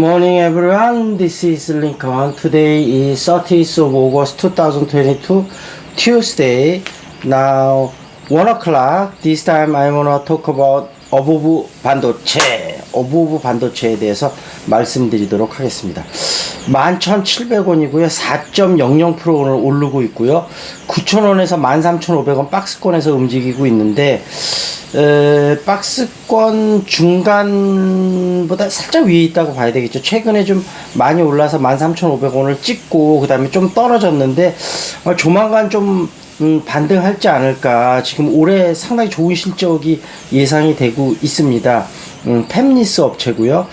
morning everyone. This is Lincoln. Today is 30th of August 2022 Tuesday. Now 1 o'clock. This time I wanna talk about Obubu Bandoche. 어부부 반도체에 대해서 말씀드리도록 하겠습니다. 11,700원이고요. 4.00% 오늘 오르고 있고요. 9,000원에서 13,500원 박스권에서 움직이고 있는데 에, 박스권 중간보다 살짝 위에 있다고 봐야 되겠죠. 최근에 좀 많이 올라서 13,500원을 찍고, 그 다음에 좀 떨어졌는데, 어, 조만간 좀, 음, 반등할지 않을까. 지금 올해 상당히 좋은 실적이 예상이 되고 있습니다. 음, 팹리스 업체고요.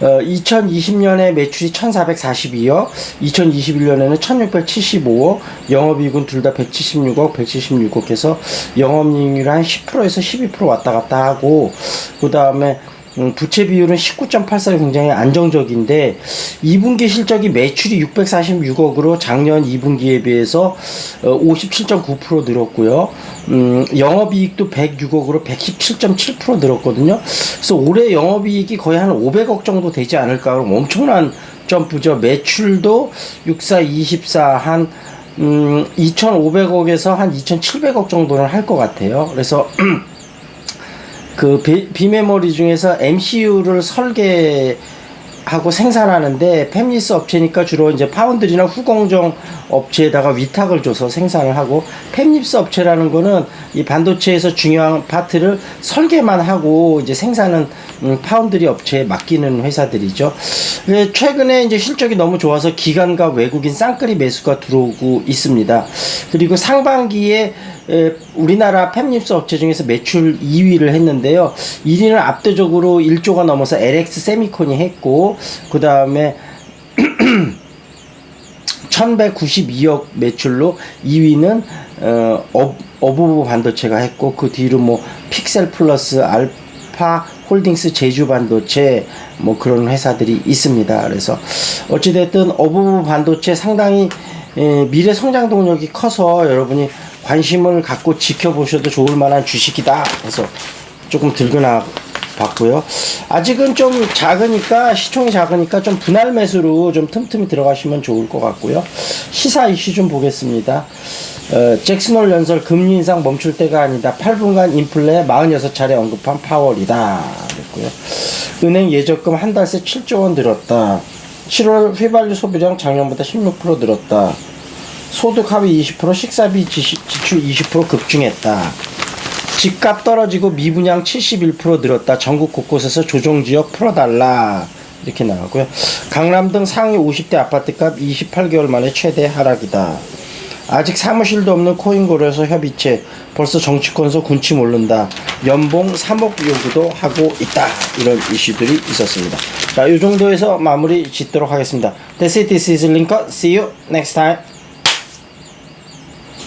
어, 2020년에 매출이 1,442억, 2021년에는 1,675억, 영업이익은 둘 다 176억, 176억 해서 영업이익률 한 10%에서 12% 왔다 갔다 하고, 그 다음에 음, 부채 비율은 19.84로 굉장히 안정적인데 2분기 실적이 매출이 646억으로 작년 2분기에 비해서 어, 57.9% 늘었고요. 음, 영업이익도 106억으로 117.7% 늘었거든요. 그래서 올해 영업이익이 거의 한 500억 정도 되지 않을까 그럼 엄청난 점프죠. 매출도 64, 24, 한 음, 2,500억에서 한 2,700억 정도는 할 것 같아요. 그래서 그 비, 비메모리 중에서 MCU를 설계 하고 생산하는데 팹리스 업체니까 주로 이제 파운드리나 후공정 업체에다가 위탁을 줘서 생산을 하고 팹리스 업체라는 거는 이 반도체에서 중요한 파트를 설계만 하고 이제 생산은 음, 파운드리 업체에 맡기는 회사들이죠. 근데 최근에 이제 실적이 너무 좋아서 기관과 외국인 쌍끌이 매수가 들어오고 있습니다. 그리고 상반기에 에, 우리나라 팹립스 업체 중에서 매출 2위를 했는데요. 1위는 압도적으로 1조가 넘어서 LX 세미콘이 했고, 그 다음에 1192억 매출로 2위는 어, 어, 어부부 반도체가 했고 그 뒤로 뭐 픽셀 플러스 알파 홀딩스 제주 반도체 뭐 그런 회사들이 있습니다. 그래서 어찌됐든 어부부 반도체 상당히 에, 미래 성장 동력이 커서 여러분이 관심을 갖고 지켜보셔도 좋을 만한 주식이다. 그래서 조금 들고 나 봤고요. 아직은 좀 작으니까 시총이 작으니까 좀 분할 매수로 좀 틈틈이 들어가시면 좋을 것 같고요. 시사 이슈 좀 보겠습니다. 어, 잭슨홀 연설 금리 인상 멈출 때가 아니다. 8분간 인플레 46차례 언급한 파월이다. 그랬고요. 은행 예적금 한 달새 7조 원 늘었다. 7월 휘발유 소비량 작년보다 16% 늘었다. 소득 하위 20%, 식사비 지출 20% 급증했다. 집값 떨어지고 미분양 71% 늘었다. 전국 곳곳에서 조정 지역 풀어달라. 이렇게 나가고요. 강남 등 상위 50대 아파트값 28개월 만에 최대 하락이다. 아직 사무실도 없는 코인고에서 협의체. 벌써 정치권서 군침 오른다. 연봉 3억 요구도 하고 있다. 이런 이슈들이 있었습니다. 자, 이 정도에서 마무리 짓도록 하겠습니다. That's it. This is Lincoln. See you next time.